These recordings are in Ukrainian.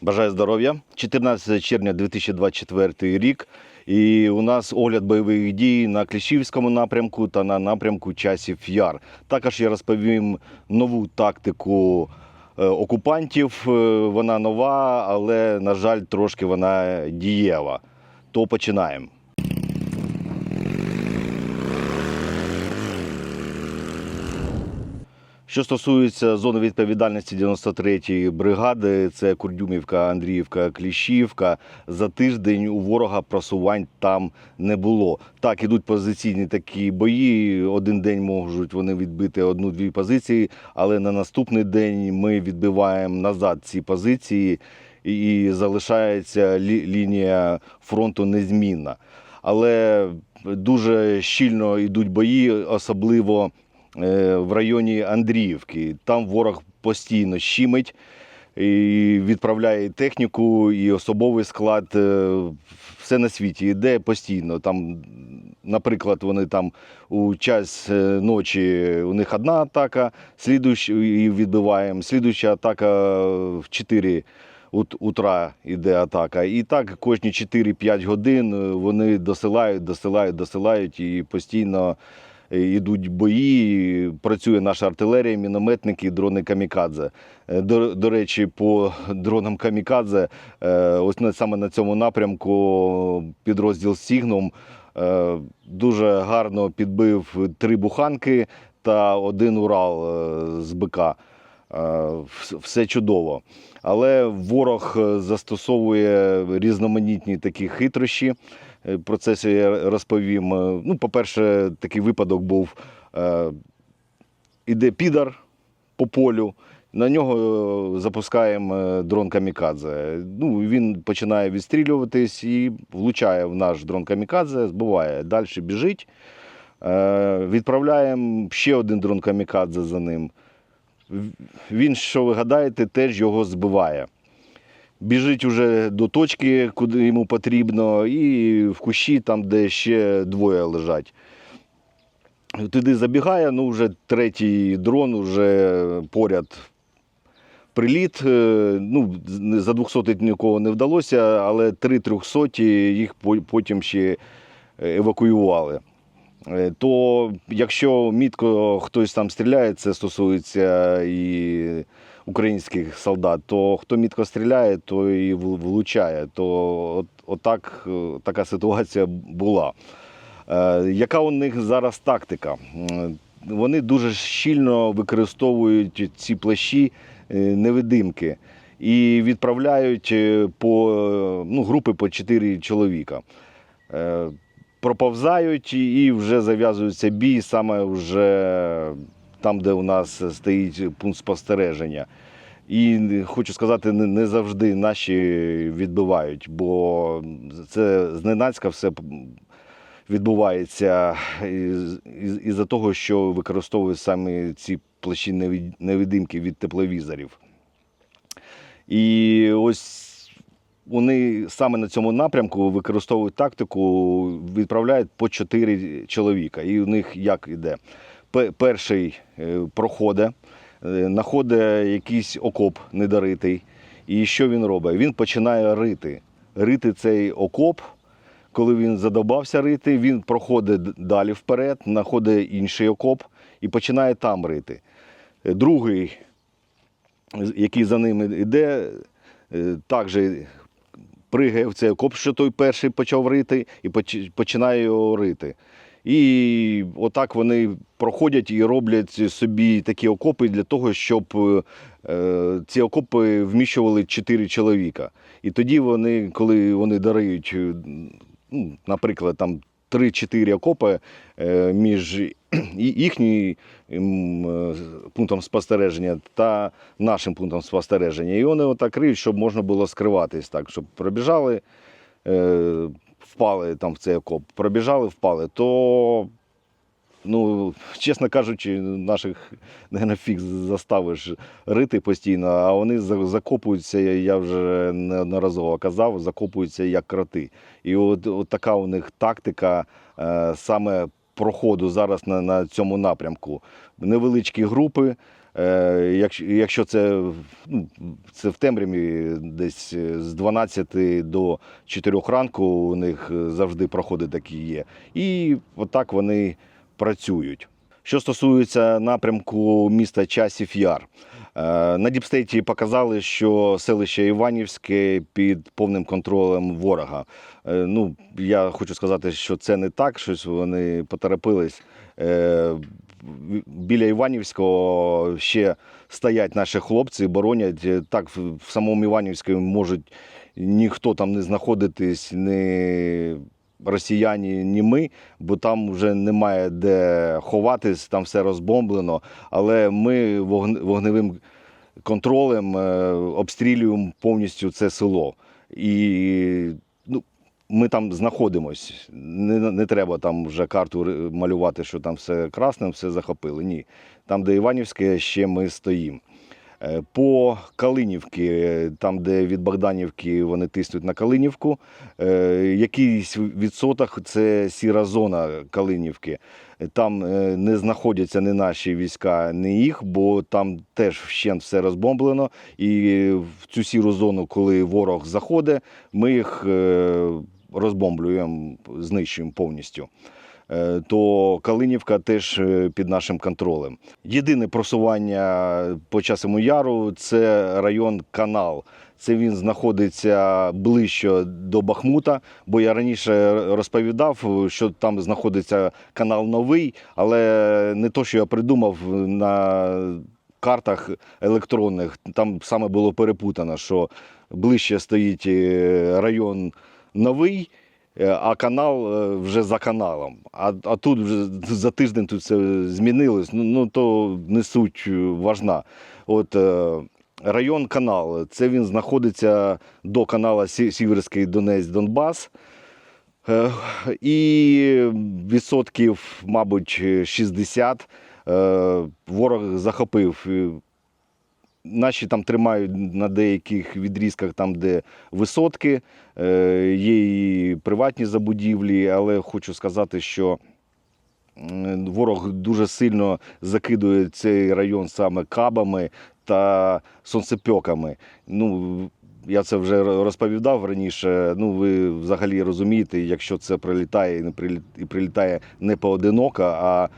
Бажаю здоров'я. 14 червня 2024 рік. І у нас огляд бойових дій на Кліщівському напрямку та на напрямку часів Яр. Також я розповім нову тактику е, окупантів. Е, Вона нова, але, на жаль, трошки вона дієва. То починаємо. Що стосується зони відповідальності 93-ї бригади, це Курдюмівка, Андріївка, Кліщівка. За тиждень у ворога просувань там не було. Так, ідуть позиційні такі бої. Один день можуть вони відбити одну-дві позиції, але на наступний день ми відбиваємо назад ці позиції, і залишається лі- лінія фронту незмінна. Але дуже щільно йдуть бої, особливо в районі Андріївки. Там ворог постійно щимить і відправляє техніку і особовий склад. е, Все на світі йде постійно. Там, наприклад, вони там у час е, ночі у них одна атака, слідуюча і відбиваємо. Слідуюча атака в 4 утра йде атака. І так кожні 4-5 годин е, вони досилають, досилають, досилають і постійно е, йдуть бої. Працює наша артилерія, мінометники, дрони камікадзе. Е, До, до речі, по дронам камікадзе, е, ось саме на цьому напрямку підрозділ Сігном е, дуже гарно підбив три буханки та один Урал е, з БК. Е, Все чудово. Але ворог е, застосовує різноманітні такі хитрощі. Е, Про це я розповім. Е, Ну, по-перше, такий випадок був: е, іде підар по полю. На нього запускаємо дрон камікадзе. Ну, він починає відстрілюватись і влучає в наш дрон камікадзе, збиває. Далі біжить. Відправляємо ще один дрон камікадзе за ним. Він, що ви гадаєте, теж його збиває. Біжить уже до точки, куди йому потрібно, і в кущі, там, де ще двоє лежать. Туди забігає, ну вже третій дрон, вже поряд приліт. Е, Ну, за 200 нікого не вдалося, але три 300 їх потім ще евакуювали. Е, То якщо мітко хтось там стріляє, це стосується і українських солдат, то хто мітко стріляє, то і влучає. То от, отак, е, така ситуація була. Е, Яка у них зараз тактика? Вони дуже щільно використовують ці плащі е, невидимки і відправляють е, по е, ну, групи по 4 чоловіка. Е, Проповзають і вже зав'язується бій саме вже там, де у нас стоїть пункт спостереження. І хочу сказати, не завжди наші відбивають, бо це зненацька все відбувається із- із- із-за того, що використовують саме ці плащі невид- невидимки від тепловізорів. І ось вони саме на цьому напрямку використовують тактику, відправляють по чотири чоловіка. І у них як іде? Пе- Перший е, проходить, е, знаходить якийсь окоп недоритий. І що він робить? Він починає рити. Рити цей окоп. Коли він задобався рити, він проходить далі вперед, знаходить інший окоп і починає там рити. Е, Другий, який за ним іде, е, також пригає в цей окоп, що той перший почав рити, і починає його рити. І отак вони проходять і роблять собі такі окопи для того, щоб е, е, ці окопи вміщували чотири чоловіка. І тоді вони, коли вони дарують, е, ну, наприклад, там 3-4 окопи між їхнім пунктом спостереження та нашим пунктом спостереження. І вони отак риють, щоб можна було скриватись так, щоб пробіжали, впали там в цей окоп, пробіжали, впали, то, ну, чесно кажучи, наших наверное, фіг заставиш рити постійно, а вони закопуються, я вже неодноразово казав, закопуються як кроти. І от, от така у них тактика е, саме проходу зараз на, на цьому напрямку. Невеличкі групи. Е, Якщо, це, ну, це в темряві, десь е, з 12 до 4 ранку у них завжди проходи такі є. І отак вони працюють. Що стосується напрямку міста Часів Яр, на Діпстейті показали, що селище Іванівське під повним контролем ворога. Е, Ну, я хочу сказати, що це не так, щось вони поторопились. Е, Біля Іванівського ще стоять наші хлопці, боронять. Е, Так, в самому Іванівському можуть ніхто там не знаходитись, ні росіяни, ні ми, бо там вже немає де ховатись, там все розбомблено. Але ми вогн- вогневим контролем е, обстрілюємо повністю це село. І ну, ми там знаходимось. Не, не треба там вже карту малювати, що там все красним, все захопили. Ні. Там, де Іванівське, ще ми стоїмо. Е, По Калинівки, е, там, де від Богданівки вони тиснуть на Калинівку, е, якийсь відсоток це сіра зона Калинівки. Там не знаходяться ні наші війська, ні їх, бо там теж вщент все розбомблено. І в цю сіру зону, коли ворог заходить, ми їх розбомблюємо, знищуємо повністю. Е, То Калинівка теж е, під нашим контролем. Єдине просування по часому яру це район Канал. Це він знаходиться ближче до Бахмута, бо я раніше розповідав, що там знаходиться канал новий, але не то, що я придумав на картах електронних. Там саме було перепутано, що ближче стоїть е, район новий. Е, А канал е, вже за каналом. А, а тут вже за тиждень тут все змінилось. Ну, ну то не суть е, важна. От район канал, це він знаходиться до канала Сіверський Донець Донбас. І відсотків, мабуть, 60 е, ворог захопив. Наші там тримають на деяких відрізках, там, де висотки, е, є і приватні забудівлі, але хочу сказати, що ворог дуже сильно закидує цей район саме кабами та сонцепьоками. Ну, я це вже розповідав раніше. Ну, ви взагалі розумієте, якщо це прилітає і прилітає не поодиноко, а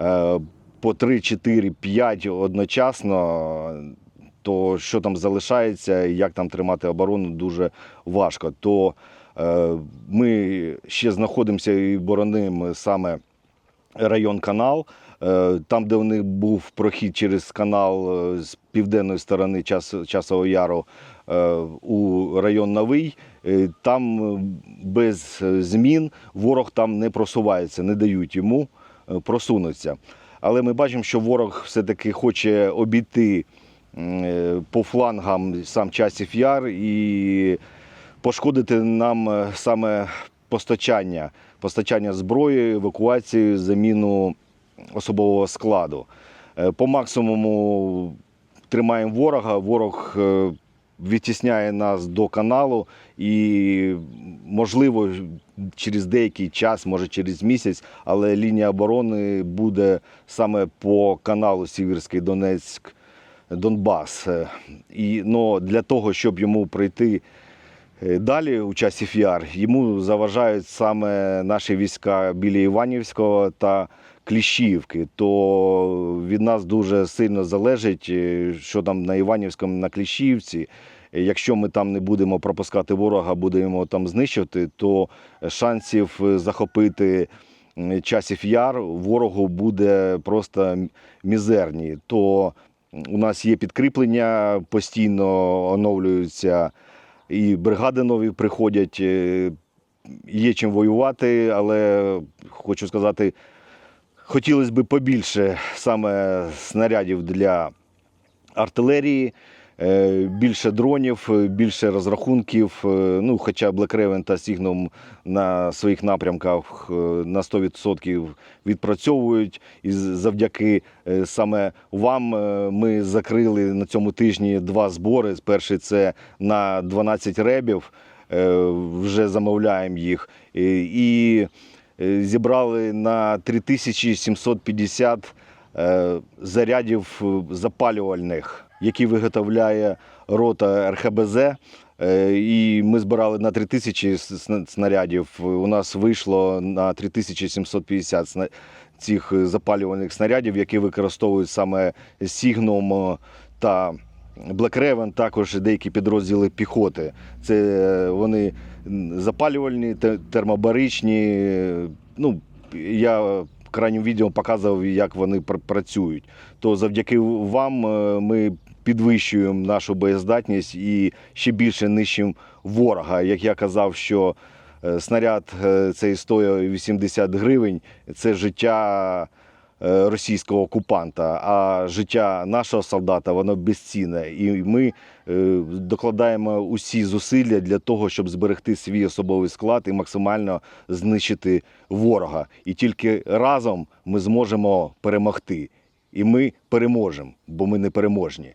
е, по 3, 4, 5 одночасно, то що там залишається, і як там тримати оборону, дуже важко. То е, ми ще знаходимося і боронимо саме район канал. Е, Там, де у них був прохід через канал е, з південної сторони час, Часового Яру е, у район Новий, там без змін ворог там не просувається, не дають йому просунутися. Але ми бачимо, що ворог все-таки хоче обійти по флангам сам часів яр і пошкодити нам е, саме постачання, постачання зброї, евакуацію, заміну особового складу. Е, По максимуму тримаємо ворога. Ворог е, відтісняє нас до каналу, і можливо через деякий час, може через місяць, але лінія оборони буде саме по каналу Сіверський Донецьк. Донбас. Е, І ну, для того, щоб йому пройти е, далі у часів яр, йому заважають саме наші війська біля Іванівського та Кліщівки. То від нас дуже сильно залежить, е, що там на Іванівському, на Кліщівці. Якщо ми там не будемо пропускати ворога, будемо там знищувати, то шансів захопити часів яр ворогу буде просто мізерні. То у нас є підкріплення, постійно оновлюються, і бригади нові приходять. е, Є чим воювати, але хочу сказати, хотілося б побільше саме снарядів для артилерії, більше дронів, е, більше розрахунків. е, Ну, хоча Black Raven та Signum на своїх напрямках е, на 100% відпрацьовують. І завдяки е, саме вам е, ми закрили на цьому тижні два збори. Перший це на 12 ребів. е, Вже замовляємо їх. І- е, зібрали на 3750 е, зарядів е, запалювальних, які виготовляє рота РХБЗ. Е, І ми збирали на 3 тисячі снарядів. У нас вийшло на 3750 цих запалювальних снарядів, які використовують саме Сігном та Raven, також деякі підрозділи піхоти. Це е, вони запалювальні, термобаричні. Ну, я в крайньому відео показував, як вони працюють. То завдяки вам е, ми підвищуємо нашу боєздатність і ще більше нищимо ворога. Як я казав, що е, снаряд е, цей стоїть 80 гривень, це життя е, російського окупанта, а життя нашого солдата воно безцінне. І ми докладаємо усі зусилля для того, щоб зберегти свій особовий склад і максимально знищити ворога. І тільки разом ми зможемо перемогти. І ми переможемо, бо ми не переможні.